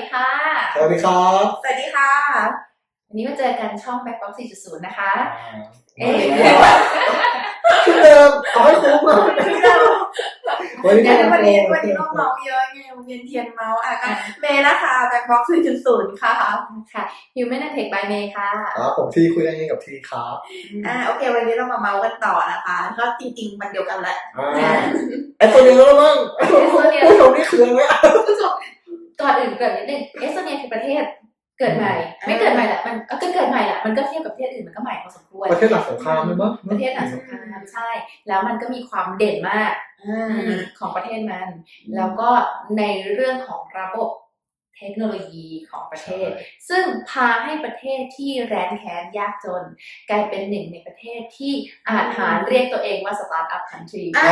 ดีค่ะ สวัสดีครับสวัสดีค่ะ วันนี้มาเจอกันช่อง Backbox 4.0 นะคะ เอ๊ะชื่อเดิมเอาให้คุ้มอะวันนี้เดี๋ยวก็วันนี้วันนี้เราเมาเยอะไงเวียนเทียนเมาอะก็เมย์นะคะแบ็คบ็อกซ์จุดศูนย์ค่ะค่ะ Human and Tech by May ค่ะครับผมทีคุยกันเองกับทีครับอ่าโอเค วันนี้เรามาเมากันต่อนะคะ ก็จริงๆมันเดียวกันแหละอ่าไอตัวนี้แล้วมั้งผู้ชมนี่คืออะไรอะผู้ชม ก่อนอื่นเกิดนิดนึงเอสโตเนียคือประเทศเกิดใหม่ ไม่เกิดใหม่แหละมันเออก็เกิดใหม่แหละมันก็เทียบกับประเทศอื่นมันก็ใหม่พอสมควรประเทศหลังสงครามเลยมั้งประเทศหลังสงครามใช่ แล้วมันก็มีความเด่นมากอ่าของประเทศมัน แล้วก็ในเรื่องของระบบเทคโนโลยีของประเทศ ซึ่งพาให้ประเทศที่แร้นแค้นยากจน กลายเป็นหนึ่งในประเทศที่อาจหารเรียกตัวเองว่าสตาร์ทอัพคันทรีอ่า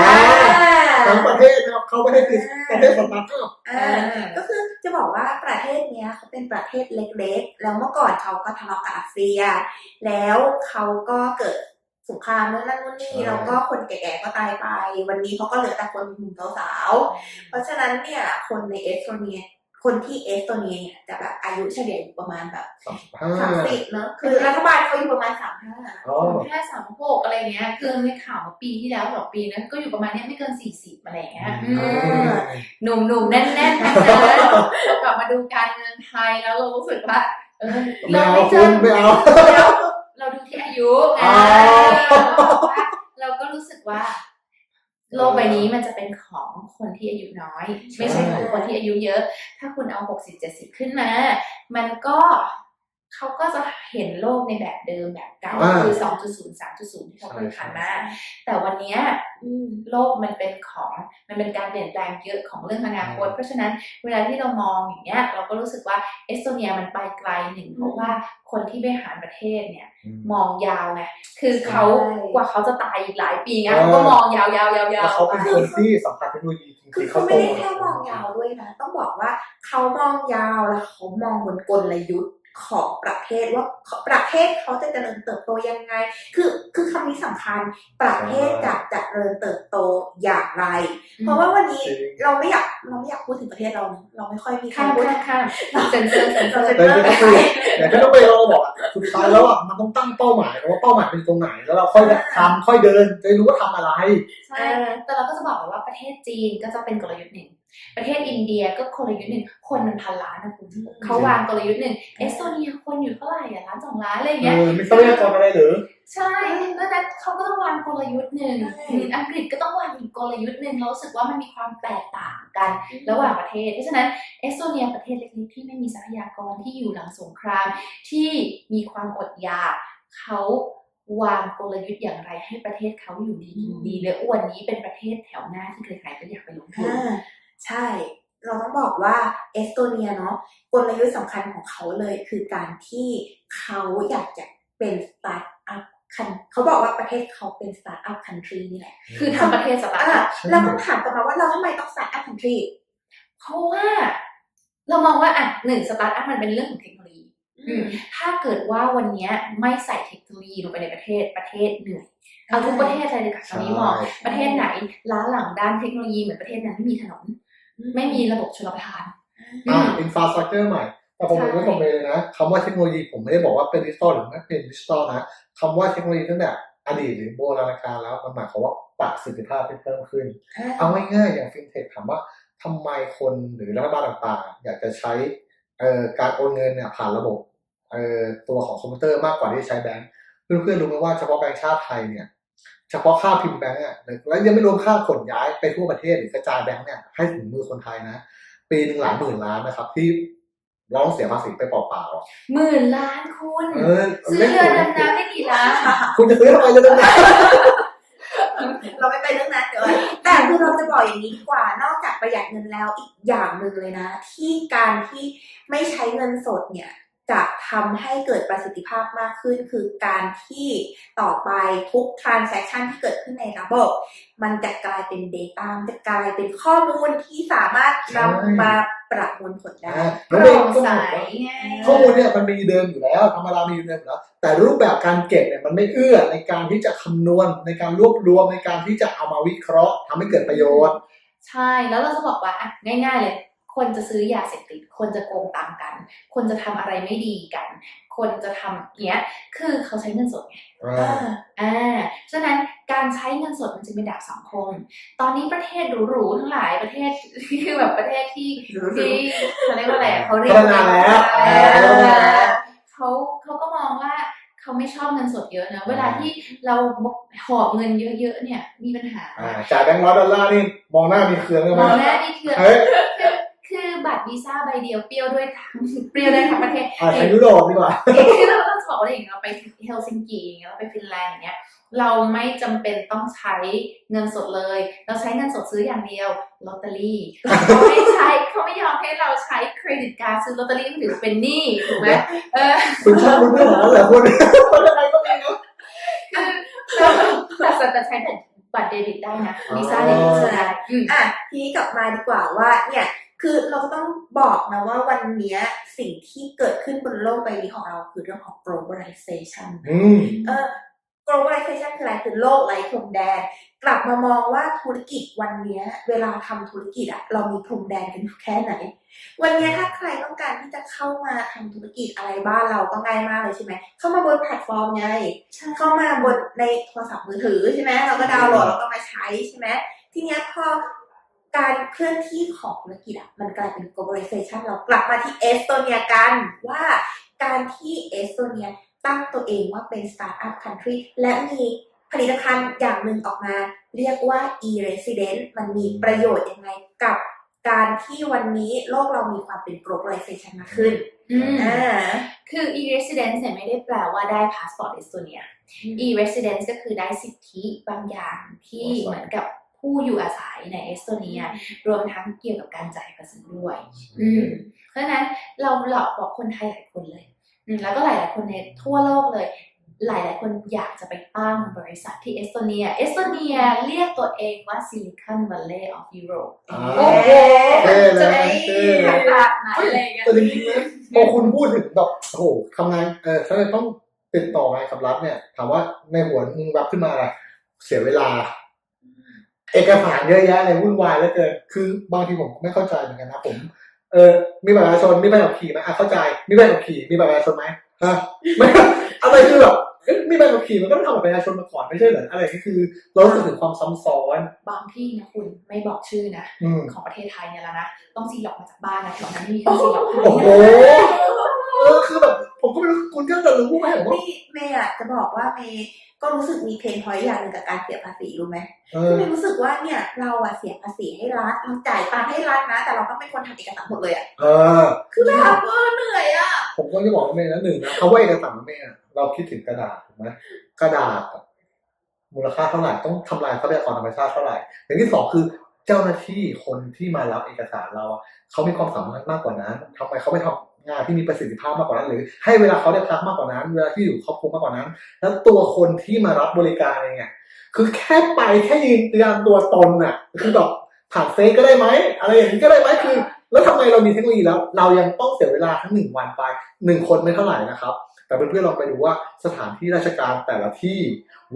ทั้งประเทศนะครับเขาประเทศคือประเทศสตาร์ทอัพอ่าก็คือจะ บอกว่าประเทศเนี้ยเขาเป็นประเทศเล็กๆ แล้วเมื่อก่อนเขาก็ทะเลาะกับรัสเซีย แล้วเขาก็เกิดสงครามนู่นนั่นนู่นนี่แล้วก็คนแก่ๆก็ตายไป วันนี้เขาก็เหลือแต่คนหนุ่มสาวๆเพราะฉะนั้นเนี่ยคนในเอสโตเนีย คนที่เอสโตเนียเนี่ยจะแบบอายุเฉลี่ยอยู่ประมาณแบบสามสิบห้า สามสิบเนอะคือรัฐบาลเขาอยู่ประมาณสามห้าอ๋อแค่สามหกอะไรเงี้ยคือในข่าวเมื่อปีที่แล้วสองปีนั้นก็อยู่ประมาณเนี้ยไม่เกินสี่สิบอะไรเงี้ยอืม หนุ่มหนุ่มๆแน่นแน่นๆทั้งนั้นเรากลับมาดูการเมืองไทยแล้วเรารู้สึกว่าเออไม่เราเอาไม่เจคุอณไม่เอาเราดูที่อายุไงอ๋อ เราก็รู้สึกว่า โลกใบนี้มันจะเป็นของคนที่อายุน้อย ไม่ใช่ของคนที่อายุเยอะ ถ้าคุณเอาหกสิบเจ็ดสิบขึ้นมา มันก็ เขาก็จะเห็นโลกในแบบเดิมแบบเก่าอ่าคือสองจุดศูนย์สามจุดศูนย์ที่เขาเคยผ่านมาแต่วันเนี้ยโลกมันเป็นของมันเป็นการเปลี่ยนแปลงเยอะของเรื่องอนาคต เพราะฉะนั้นเวลาที่เรามองอย่างเงี้ยเราก็รู้สึกว่าเอสโตเนียมันไปไกลหนึ่งเพราะว่าคนที่บริหารประเทศเนี่ยมองยาวไงคือเขาใช่กว่าเขาจะตายอีกหลายปีไงเออเขาก็มองยาวยาวยาวยาแล้ววเขาเป็นคนที่สัมผัสเทคโนโลยีจคือริงๆเขาเขาไม่โตได้แค่มองยาวด้วยนะ ต้องบอกว่าเขามองยาวแล้วเขามองบนกลยุทธ์ ของประเทศว่าประเทศเขาจะเจริญเติบโตยังไง คือคือคำนี้สำคัญประเทศจะเจริญเติบโตอย่างไร เพราะว่าวันนี้เราไม่อยากเราไม่อยากพูดถึงประเทศเรานะเราไม่ค่อยมีใครข้ามพูดข้ามข้ามเซนเซอร์เซนเซอร์แต่ที่ต้องคุยแต่ที่ต้องไปเราบอกอะสุดท้ายแล้วอะมันต้องตั้งเป้าหมายว่าเป้าหมายเป็นตรงไหนแล้วเราค่อยทำค่อยเดินจะได้รู้ว่าทำอะไรใช่แต่เราก็จะบอกเลยว่าประเทศจีนก็จะเป็นกลยุทธ์หนึ่ง ประเทศอินเดียก็กลยุทธ์หนึ่งคนมันพันล้านนะคุณเขาวางกลยุทธ์หนึ่งเอสโตเนียคนอยู่เท่าไหร่อะล้านสองล้านอะไรอย่างเอเงี้ยอไม่ทรัพยากรอะไรหรือใช่แล้วนั้นเขาก็ต้องวางกลยุทธ์หนึ่งใช่อืมอังกฤษก็ต้องวางอีกกลยุทธ์หนึ่งเรารู้สึกว่ามันมีความแตกต่างกัน ระหว่างประเทศ เพราะฉะนั้นเอสโตเนียประเทศเล็กๆที่ไม่มีทรัพยากรที่อยู่หลังสงคราม ที่มีความอดอยากเขาวางกลยุทธ์อย่างไรให้ประเทศเขาอยู่ดีกินดีและวันนี้เป็นประเทศแถวหน้าที่ใครๆก็อยากไปลงทุนอ่า ใช่ เราต้องบอกว่าเอสโตเนียเนาะกลยุทธ์สำคัญของเขาเลยคือการที่เขาอยากจะเป็นสตาร์ทอัพคันเขาบอกว่าประเทศเขาเป็นสตาร์ทอัพคันทรีนี่แหละ คือทำประเทศสตาร์ทอะอัพแล้วต้องถามกลับมาว่าเราทำไมต้องสตาร์ทอัพคันทรีเพราะว่าเรามองว่าอะหนึ่งสตาร์ทอัพมันเป็นเรื่องของเทคโนโลยีอืมถ้าเกิดว่าวันเนี้ยไม่ใส่เทคโนโลยีลงไปในประเทศประเทศเหนื่อยเอาทุกประเทศเลยเลยค่ะตอนนี้มองประเทศไหนล้าหลังด้านเทคโนโลยีเหมือนประเทศนั้นไม่มีถนน ไม่มีระบบชลประทานอ่าอินฟราสตรักเจอร์ใหม่แต่ผมผมไม่ผมเลยนะคำว่าเทคโนโลยีผมไม่ได้บอกว่าเป็นดิจิตอลหรือไม่เป็นดิจิตอลนะคำว่าเทคโนโลยีตั้งแต่อดีตหรือโบราณกาลแล้วมันหมายความว่าประสิทธิภาพที่เพิ่มขึ้น เอาง่ายๆอย่างฟินเทคถามว่าทำไมคนหรือรัฐบาลต่างๆ อยากจะใช้เอ่อการโอนเงินเนี่ยผ่านระบบเอ่อตัวของคอมพิวเตอร์มากกว่าที่ใช้แบงก์เพื่อนๆรู้ไหมว่าเฉพาะแบงก์ชาติไทยเนี่ย เฉพาะค่าพิมพ์แบงก์อะแล้วยังไม่รวมค่าขนย้ายไปทั่วประเทศหรือกระจายแบงก์เนี่ยให้ถึงมือคนไทยนะ ปีหนึ่งหลายหมื่นล้านนะครับ ที่เราต้องเสียภาษีไปเปล่าๆอะหมื่นล้านคุณเออซื้อเล่นเรือหัวดำน้ำได้กี่ล้านคุณจะซื้อทำไมจะดำน้เราไม่ไปเรื่องนั้นเดี๋ยวก่อนแต่คือเราจะบอกอย่างนี้ดีกว่านอกจากประหยัดเงินแล้วอีกอย่างหนึ่งเลยนะ ที่การที่ไม่ใช้เงินสดเนี่ย จะทำให้เกิดประสิทธิภาพมากขึ้น คือการที่ต่อไปทุก transaction ที่เกิดขึ้นในระบบ มันจะกลายเป็น data มันจะกลายเป็นข้อมูลที่สามารถนำมาประมวลผลำได้อ่าโปแล้วเด็กร่งก็ใสบอกว่าไงข้อมูลเนี่ยมันมีเดิมอยู่แล้วธรรมดามีอยู่เดิมอยู่แล้วแต่รูปแบบการเก็บเนี่ยมันไม่เอื้อในการที่จะคำนวณในการรวบรวมในการที่จะเอามาวิเคราะห์ทำให้เกิดประโยชน์ ใช่แล้วเราจะบอกว่าอะง่าย ๆเลย คคนจะซื้อยาเสพติด คนจะโกงตังค์กัน คนจะทำอะไรไม่ดีกัน คนจะทำเนี้ย คือเขาใช้เงินสดไงอ่าอ่าฉะนั้นการใช้เงินสดมันจึงเป็นดาบสองคม ตอนนี้ประเทศหรูๆทั้งหลายประเทศคือแบบประเทศที่ที่เขาเรียกว่าอะไรอะเขาเรียกพัฒนาแล้วเอพัฒนาแล้วอเขาเขาก็มองว่าเขาไม่ชอบเงินสดเยอะนะ เวลาที่เราหอบเงินเยอะๆเนี่ยมีปัญหาอ่าจ่ายแบงค์ร้อยดอลลาร์นี่มองหน้ามีเครืองเลยมมั้องยหน้านี่คือเฮ้ยคือคือ บัตรวีซ่าใบเดียวเปรี้ยวด้วยทั้งเปรี้ยวได้ทั้งประเทศอ่าไปยุโรปดีกว่าคือเราต้องบอกว่าอย่างเราไปเฮลซิงกิอย่างเงี้ยเราไปฟินแลนด์อย่างเงี้ยเราไม่จำเป็นต้องใช้เงินสดเลย เราใช้เงินสดซื้ออย่างเดียวลอตเตอรี่เขาไม่ใช้เขาไม่ยอมให้เราใช้เครดิตการ์ดซื้อลอตเตอรี่มันถือเป็นหนี้ถูกไหมเออคุณชอบรู้เรื่องนั้นเหรอคุณคนยังไงก็ไม่รู้คือแต่แต่แต่ใช้บัตรเดบิตได้นะวีซ่าเดบิตใช้ได้อืมอะทีนี้กลับมาดีกว่าว่าเนี่ย คือเราก็ต้องบอกนะว่าวันเนี้ยสิ่งที่เกิดขึ้นบนโลกใบนี้ของเราคือเรื่องของ globalization อืมเออ globalization คืออะไรคือโลกไร้พรมแดน กลับมามองว่าธุรกิจวันเนี้ยเวลาทำธุรกิจอะเรามีพรมแดนกันอยู่แค่ไหน วันเนี้ยถ้าใครต้องการที่จะเข้ามาทำธุรกิจอะไรบ้านเราก็ง่ายมากเลยใช่ไหมเข้ามาบนแพลตฟอร์มไงเข้ามาบนในโทรศัพท์มือถือใช่ไหมเราก็ดาวน์โหลดแล้วก็มาใช้ใช่ไหมทีเนี้ยพอ การเคลื่อนที่ของธุรกิจอะมันกลายเป็น globalization เรากลับมาที่เอสโตเนียกันว่าการที่เอสโตเนียตั้งตัวเองว่าเป็น startup country และมีผลิตภัณฑ์อย่างหนึ่งออกมาเรียกว่า e-resident มันมีประโยชน์ยังไงกับการที่วันนี้โลกเรามีความเป็น globalization มากขึ้นอืมอ่าคือ e-residence เนี่ยไม่ได้แปลว่าได้พาสปอร์ตเอสโตเนีย e-residence ก็คือได้สิทธิบางอย่างที่อาศัยเหมือนกับ ผู้อยู่อาศัยในเอสโตเนีย รวมทั้งเกี่ยวกับการจ่ายภาษีด้วย อืมเพราะฉะนั้นเราหลอกบอกคนไทยหลายคนเลยอืมแล้วก็หลาย ๆ คนในทั่วโลกเลย หลาย ๆ คนอยากจะไปตั้งบริษัทที่เอสโตเนีย เอสโตเนียเรียกตัวเองว่า Silicon Valley of Europe อ่าโอ้โหเท่เลยจะนะไอ้เท่เลยขนาดไหนอะไรอย่างเงี้ยแต่จริงๆนะพอคุณพูดถึงแบบโอ้โหทำงานเออถ้าจะต้องติดต่องานกับรัฐเนี่ย ถามว่าในหัวมึงรับขึ้นมาอะไรเสียเวลา เอกสารเยอะแยะเลยวุ่นวายเหลือเกินคือบางทีผมไม่เข้าใจเหมือนกันนะผม เออ มีบัตรประชาชนมีใบขับขี่ไหมอะเข้าใจ มีใบขับขี่มีบัตรประชาชนไหมฮะไม่อะไรคือแบบเอ๊ะมีใบขับขี่มันก็ต้องทำบัตรประชาชนมาก่อนไม่ใช่เหรออะไรนี่คือเรารู้สึกถึงความซ้ำซ้อน บางที่นะคุณไม่บอกชื่อนะอืมของประเทศไทยเนี่ยแหละนะต้องซีล็อกมาจากบ้านนะแถวนั้นไม่มีเครื่องซีล็อกให้โอ้โหเออคือแบบ ผมก็ไม่รู้คุณก็จะรู้ไหมว่านี่เมย์อะจะบอกว่าเมย์ก็รู้สึกมีเพนพอยต์อย่างหนึ่งกับการเสียภาษีรู้ไหมเอคืออเมย์รู้สึกว่าเนี่ยเราอะเสียภาษีให้รัฐเราจ่ายตังค์ให้รัฐนะ แต่เราต้องเป็นคนทำเอกสารหมดเลยอะเออ คือแบบเออเหนื่อยอะผมก็จะบอกว่าเมย์นะหนึ่งนะคำว่าเอกสารเมย์อะเราคิดถึงกระดาษถูกไหมกระดาษอะมูลค่าเท่าไหร่ต้องทำลายทรัพยากรธรรมชาติเท่าไหร่อย่างที่สองคือเจ้าหน้าที่คนที่มารับเอกสารเราอะเขามีความสามารถมากกว่านั้นทำไมเขาไม่ทำงานที่มีประสิทธิภาพมากกว่านั้น หรือ ให้เวลาเขาได้พักมากกว่านั้น เวลาที่อยู่ครอบครัวมากกว่านั้น แล้วตัวคนที่มารับบริการเองอะคือแค่ไปแค่ยืนยันตัวตนอะคือแบบผ่านเฟซก็ได้ไหมอะไรอย่างนี้ก็ได้ไหมคือ แล้วทำไมเรามีเทคโนโลยีแล้ว เรายังต้องเสียเวลาทั้งหนึ่งวันไปหนึ่งคนไม่เท่าไหร่นะครับ แต่เพื่อนๆลองไปดูว่าสถานที่ราชการแต่ละที่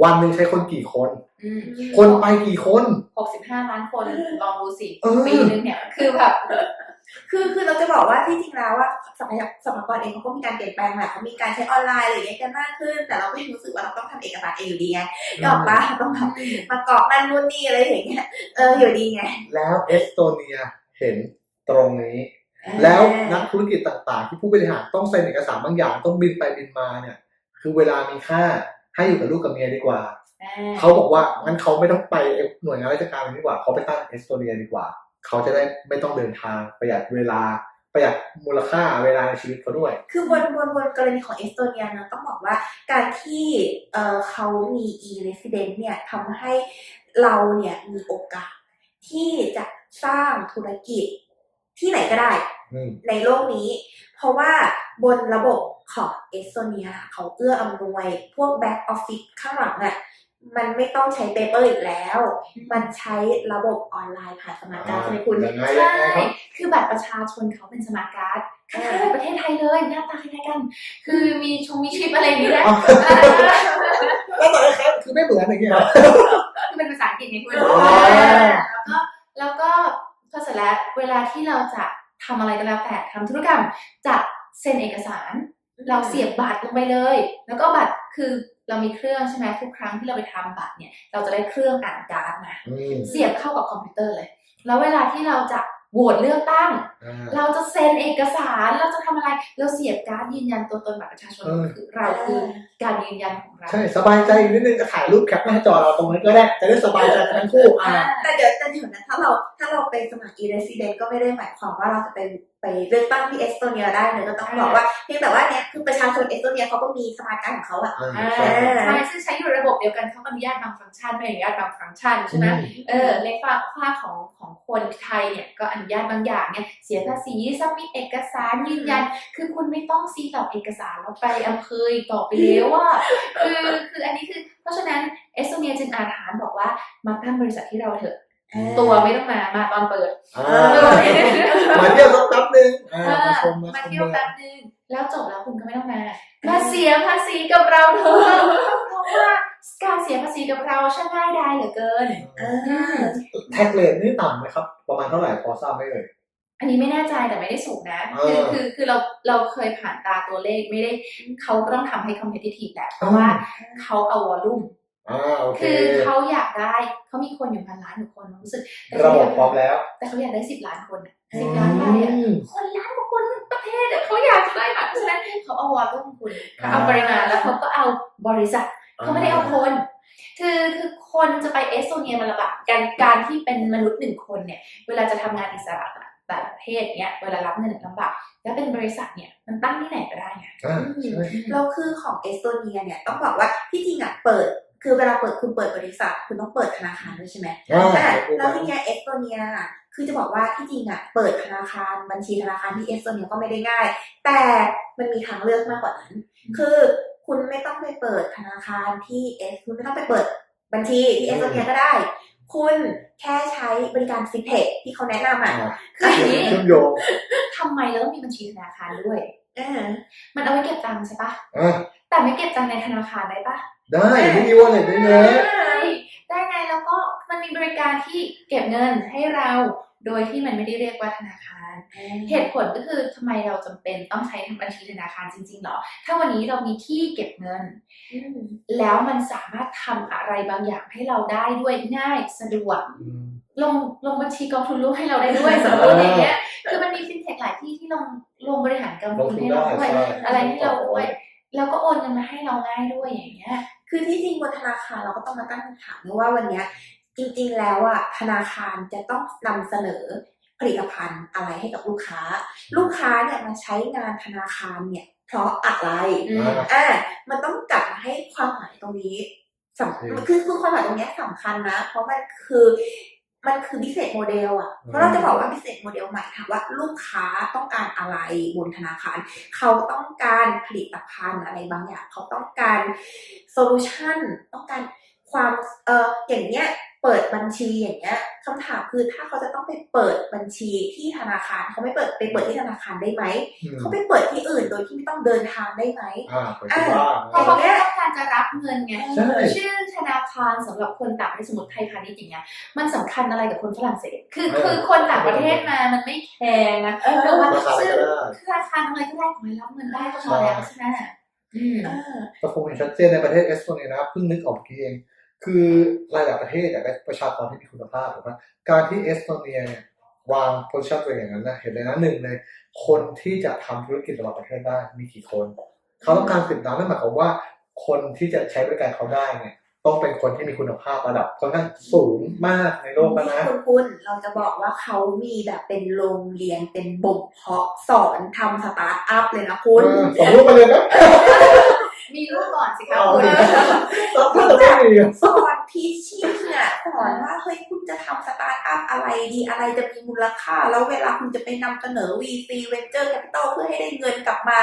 วันหนึ่งใช้คนกี่คนอืมคนไปกี่คนหกสิบห้าล้านคน ลองดูสิเออปีนึงเนี่ย คือแบบ คือคือเราจะบอกว่าที่จริงแล้วว่าสมัยสมัยก่อนเองเขาก็มีการเปลี่ยนแปลงแหละเขามีการใช้ออนไลน์อะไรอย่างเงี้ยกันมากขึ้น แต่เราก็ยังรู้สึกว่าเราต้องทำเอกสารเองอยู่ดีไงยอมปะต้องแบบมากรอกนั่นนู่นนี่อะไรอย่างเงี้ยเอออยู่ดีไง แล้วเอสโตเนียเห็นตรงนี้ แล้วนักธุรกิจต่างๆ ที่ผู้บริหารต้องเซ็นเอกสารบางอย่างต้องบินไปบินมาเนี่ย คือเวลามีค่าให้อยู่กับลูกกับเมียดีกว่าเขาบอกว่างั้นเขาไม่ต้องไปหน่วยงานราชการเลยดีกว่าเขาไปตั้งเอสโตเนียดีกว่า เขาจะได้ไม่ต้องเดินทางประหยัดเวลาประหยัดมูลค่าเวลาในชีวิตเขาด้วย คือบนบนบนกรณีของเอสโตเนียนะต้องบอกว่าการที่เอ่อเขามี e-resident เนี่ยทำให้เราเนี่ยมีโอกาส ที่จะสร้างธุรกิจที่ไหนก็ได้อืมในโลกนี้ เพราะว่าบนระบบของเอสโตเนียเขาเอื้ออำนวย พวกแบ็กออฟฟิศข้างหลังอะ่ะ มันไม่ต้องใช้เปเปอร์อีกแล้ว มันใช้ระบบออนไลน์ผ่านสมาร์ทการ์ดใช่ไหมคุณยังไงใช่ยังไงครับคือบัตรประชาชนเขาเป็นสมาร์ทการ์ดคล้ายๆประเทศไทยเลย หน้าตาคล้ายๆกัน คือมีชงมีชิปอะไรอย่างนี้นะอ๋อแล้วแต่ละครับคือไม่เหมือนอย่างเงี้ยคือเป็นภาษาอังกฤษไงคุณอ๋อแล้วก็แล้วก็พอเสร็จแล้วเวลาที่เราจะทำอะไรก็แล้วแต่ทำธุรกรรมจะเซ็นเอกสาร เราเสียบบัตรลงไปเลย แล้วก็บัตรคือ เรามีเครื่องใช่ไหมทุกครั้งที่เราไปทำบัตรเนี่ย เราจะได้เครื่องอ่านการ์ดมาอืมเสียบเข้ากับคอมพิวเตอร์เลย แล้วเวลาที่เราจะโหวตเลือกตั้งอ่าเราจะเซ็นเอกสาร เราจะทำอะไร เราเสียบการ์ดยืนยันตัวตนบัตรประชาชนเออคือเราคือ การยืนยันของเราใช่สบายใจอีกนิดนึงก็ถ่ายรูปแคปหน้าจอเราตรงนั้นก็ได้จะได้สบายใจกันทั้งคู่อ่าแต่เดี๋ยวแต่เดี๋ยวนะถ้าเราถ้าเราไปสมัคร e-resident ก็ไม่ได้หมายความว่าเราจะไปไปเลือกตั้งที่เอสโตเนียได้เลยก็ต้องบอกว่าเพียงแต่ว่าเนี้ยคือประชาชนเอสโตเนียเขาก็มีสมาร์ทการ์ดของเขาอะอ่าอ่าใช่ใช่ซึ่งใช้อยู่ระบบเดียวกันเขาอนุญาตบางฟังก์ชันไม่อนุญาตบางฟังก์ชันใช่ไหมเออในฝั่งค่าของของคนไทยเนี่ยก็อนุญาตบางอย่างเนี่ยเสียภาษีสมิทเอกสารยืนยัน คือคุณไม่ต้องซีดอกเอกสารแล้วไปอำเภออีกต่อไปแล้วว่าคือคืออันนี้คือ เพราะฉะนั้นเอสโตเนียจึงอาถานบอกว่ามาตั้งบริษัทที่เราเถอะ ตัวไม่ต้องมามาตอนเปิดอ่ามาเที่ยวสักแป๊บนึงอ่าเออมาชมมามาชมเที่ยวเลยแป๊บนึงแล้วจบแล้วคุณก็ไม่ต้องมามาเสียภาษีกับเราเถอะเพราะว่าการเสียภาษีกับเราช่างง่ายดายเหลือเกินเออแท็กเลทนี่ต่ำไหมครับ ประมาณเท่าไหร่พอทราบไหมเอ่ย อันนี้ไม่แน่ใจแต่ไม่ได้สูงนะเอคืออคือคือเราเราเคยผ่านตาตัวเลขไม่ได้เขาก็ต้องทำให้ competitive แหละเพราะว่าเขาเอาวอลลุ่ม อ่าโอเค คือเขาอยากได้เขามีคนอยู่พันล้านกว่าคนรู้สึกแต่ระเขาบอยาบกพร้อมแล้วแต่เขาอยากได้สิบล้านคนสิบล้านใบอะอืมคนล้านกว่าคนประเทศอะเขาอยากได้บัตรเพราะฉะนั้นเขาเอาวอลลุ่มคุณเขาเอาอ่า ปริมาณแล้วเขาก็เอาบริษัทเขาไม่ได้เอาคน คือคือคนจะไปเอสโตเนียมันลำบากการการที่เป็นมนุษย์หนึ่งคนเนี่ย เวลาจะทำงานอิสระแต่ละประ เทศเนี่ยเวลารับเงินลำบากแล้วเป็นบริษัทเนี่ยมันตั้งที่ไหนก็ได้ไงอ่าใช่แล้วคือของเอสโตเนียเนี่ยต้องบอกว่าที่จริงอะเปิดคือเวลาเปิดคุณเปิดบริษัทคุณต้องเปิดธนาคารด้วยใช่ไหมอ่าแต่แล้วที่เนี้ยเอสโตเนียอะคือจะบอกว่าที่จริงอะเปิดธนาคารบัญชีธนาคารที่เอสโตเนียก็ไม่ได้ง่าย แต่มันมีทางเลือกมากกว่านั้น คือคุณไม่ต้องไปเปิดธนาคารที่เอสคุณไม่ต้องไปเปิดบัญชีที่เอสโตเนียก็ได้ คุณแค่ใช้บริการฟินเทคที่เขาแนะนำอะอ่าคืออย่างนี้เชื่อมโยงทำไมเราต้องมีบัญชีธนาคารด้วยเออมันเอาไว้เก็บตังค์ใช่ปะอ่าแต่ไม่เก็บตังค์ในธนาคารได้ปะได้ไม่มีวอลเล็ตด้วยนะ ได้ได้ไงแล้วก็มันมีบริการที่เก็บเงินให้เราโดยที่มันไม่ได้เรียกว่าธนาคาร เหตุผลก็คือทำไมเราจำเป็นต้องใช้บัญชีธนาคารจริงๆหรอ ถ้าวันนี้เรามีที่เก็บเงินอืมแล้วมันสามารถทำอะไรบางอย่างให้เราได้ด้วยง่ายสะดวกอืมลงลงบัญชีกองทุนรวมให้เราได้ด้วยสมมติอย่างเงี้ย คือมันมีฟินเทคหลายที่ที่ลงลงบริหารกองลงทุนทุนให้ได้เราด้วยใช่อะไรให้เราด้วย แล้วก็โอนเงินมาให้เราง่ายด้วยอย่างเงี้ย คือที่จริงบนธนาคารเราก็ต้องมาตั้งคำถามนะว่าวันเนี้ยจริงๆแล้วอะธนาคารจะต้องนำเสนอผลิตภัณฑ์อะไรให้กับลูกค้า ลูกค้าเนี่ยมาใช้งานธนาคารเนี่ย เพราะอะไรอืมอ่ามันต้องกลับมาให้ความหมายตรงนี้สำอืมคือคือความหมายตรงเนี้ยสำคัญนะ เพราะมันคือมันคือ business model อะ เพราะเราจะบอกว่า business model หมายถามว่าลูกค้าต้องการอะไรบนธนาคาร เขาต้องการผลิตภัณฑ์อะไรบางอย่าง เขาต้องการ โซลูชันต้องการความเอออย่างเนี้ยเปิดบัญชีอย่างเงี้ยคำถามคือถ้าเขาจะต้องไปเปิดบัญชีที่ธนาคารเขาไม่เปิดไปเปิดที่ธนาคารได้ไหมอืมเขาไปเปิดที่อื่นโดยที่ไม่ต้องเดินทางได้ไหมอ่าไปที่บ้านเพราะเขาแค่ต้องการจะรับเงินไงใช่ชื่อธนาคารสำหรับคนต่างประเทศสมมติไทยพาณิชย์อย่างเงี้ยมันสำคัญอะไรกับคนฝรั่งเศสคือเออคือคนต่างประเทศมามันไม่แคร์นะเออแต่ว่าราคาอะไรชื่อก็ได้ธนาคารอะไรก็ได้ขอให้รับเงินได้ก็พอแล้วใช่ไหมอืม เออก็คงเห็นชัดเจนในประเทศเอสโตเนียนะเพิ่งนึกออกเมื่อกี้เอง คือหลายๆประเทศอยากได้ประชากรที่มีคุณภาพถูกไหมการที่เอสโตเนียเนี่ยวางโพสิชันตัวเองอย่างนั้นนะเห็นเลยนะหนึ่งเลยคนที่จะทำธุรกิจระหว่างประเทศได้มีกี่คน เขาต้องการสิบล้านนั่นหมายความว่าคนที่จะใช้บริการเขาได้เนี่ย ต้องเป็นคนที่มีคุณภาพระดับค่อนข้างสูงมากในโลกแล้วนะคุณคุณเราจะบอกว่าเขามีแบบเป็นโรงเรียนเป็นบ่มเพาะสอนทำสตาร์ทอัพเลยนะคุณเออส่งรูปมาเลยนะ มีลูกก่อนสิคะเอาคุณดิแล้วถ้าจะไม่มีอะสอนพีชิ่งอะสอนว่าเฮ้ยคุณจะทำสตาร์ทอัพอะไรดีอะไรจะมีมูลค่า แล้วเวลาคุณจะไปนำเสนอ VC Venture Capital เพื่อให้ได้เงินกลับมา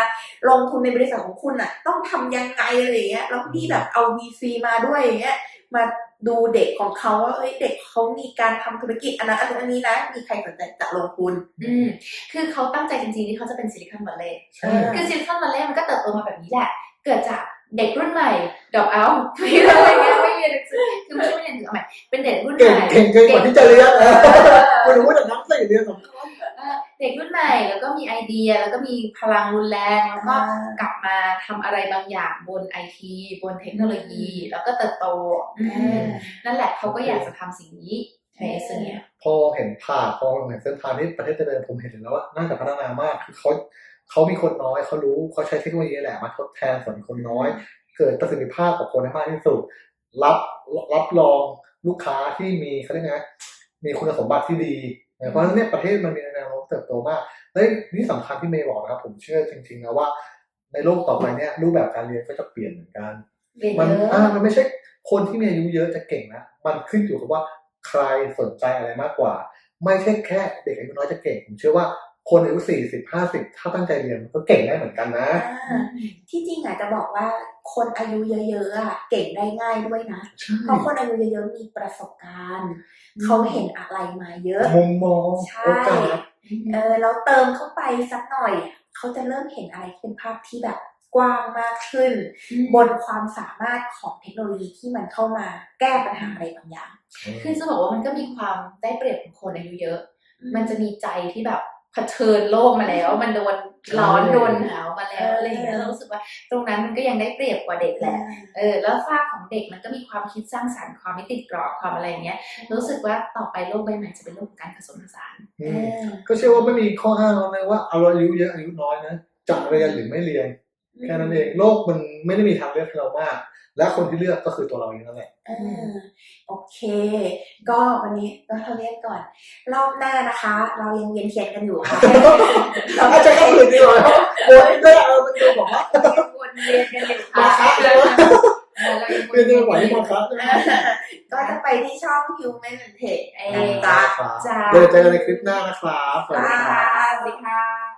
ลงทุนในบริษัทของคุณอะ ต้องทำยังไงอะไรอย่างเงี้ยแล้วพี่แบบเอา VC มาด้วยอย่างเงี้ยมาดูเด็กของเขาว่าเอ้ยเด็กเขามีการทำธุรกิจอันนั้นอันนู้นอันนี้นะ มีใครสนใจจะลงทุน อืมคือเขาตั้งใจจริงๆที่เขาจะเป็นซิลิคอนวัลเลย์ใช่คือซิลิคอนวัลเลย์มันก็เติบโตมาแบบนี้แหละ เกิดจากเด็กรุ่นใหม่ดรอปเอาไม่อะไรเงี้ยไม่เรียนหนังสือคือไม่ใช่ไม่เรียนหนังสือเอาใหม่เป็นเด็กรุ่นใหเก่งม่เก่งเก่งกว่าที่จะเรียนนะคุณรู้จากนักเตะเรียนของเขาเออเด็กรุ่นใหม่แล้วก็มีไอเดียแล้วก็มีพลังรุนแรงแล้วก็กลับมาทำอะไรบางอย่างบนไอทีบนเทคโนโลยี แล้วก็เติบโตอืมนั่นแหละเขาก็อยากจะทำสิ่งนี้ในเอสโตเนียพอเห็นผ่านพอเห็นเส้นทางที่ประเทศเจริญผมเห็นแล้วว่าน่าจะพัฒนามากคือเขา เขามีคนน้อยเขารู้เขาใช้เทคโนโลยีแหละมาทดแทนส่วนคนน้อย เกิดประสิทธิภาพกับคนให้มากที่สุด รับรับรองลูกค้าที่มีเขาเรียกไงมีคุณสมบัติที่ดี เพราะฉะนั้นเนี่ยประเทศมันมีแนวโน้มเติบโตมากและนี่สำคัญที่เมย์บอกนะครับ ผมเชื่อจริงๆนะว่า ในโลกต่อไปเนี่ยรูปแบบการเรียนก็จะเปลี่ยนเหมือนกันเรียนมันเยอะอ่ามันไม่ใช่คนที่มีอายุเยอะจะเก่งนะมันขึ้นอยู่กับว่าใครสนใจอะไรมากกว่า ไม่ใช่แค่เด็กอายุน้อยจะเก่งผมเชื่อว่า คนอายุสี่สิบห้าสิบถ้าตั้งใจเรียนมันก็เก่งได้เหมือนกันนะอ่าที่จริงอาจจะบอกว่าคนอายุเยอะๆอะเก่งได้ง่ายด้วยนะ เพราะคนอายุเยอะๆมีประสบการณ์ เขาเห็นอะไรมาเยอะมุมมองใช่โอกาสเออเราเติมเข้าไปสักหน่อยอะเขาจะเริ่มเห็นอะไรที่เป็นภาพที่แบบกว้างมากขึ้น บนความสามารถของเทคโนโลยีที่มันเข้ามาแก้ปัญหาอะไรบางอย่าง คือจะบอกว่ามันก็มีความได้เปรียบของคนอายุเยอะ มันจะมีใจที่แบบ เผชิญโลกมาแล้ว มันโดนร้อนโดนหนาวมาแล้วอะไรอย่างเงี้ยเรารู้สึกว่าตรงนั้นมันก็ยังได้เปรียบกว่าเด็กแหละเออแล้วฝ้ากของเด็กมันก็มีความคิดสร้างสรรค์ความไม่ติดกรอบความอะไรอย่างเงี้ยรู้สึกว่าต่อไปโลกใบใหม่จะเป็นโลกของการผสมผสานอืเอมอก็เชื่อว่าไม่มีข้อห้ามแล้วนะว่าเอาอายุเยอะอายุน้อยนะจะเรียนหรือไม่เรียน แค่นั้นเองโลกมันไม่ได้มีทางเลือกให้เรามาก และคนที่เลือกก็คือตัวเราเองนั่นแหละเออโอเค ก็วันนี้ก็เท่านี้ก่อน รอบหน้านะคะ เรายังเวียนเทียนกันอยู่ค่ะอาจจะก็อื่นดีกว่าโอ้ยได้เออมันดูบอกว่าวนเวียนกันอยู่มาครับเออเรายังวเรียนวีจะไหวมาครับก็จะไปที่ช่อง Human and Tech เอนะอจ๊ะจ้าเดี๋ยวเจอกันในคลิปหน้านะครับสวัสดีบ๊ายครับบายสวัสดีค่ะ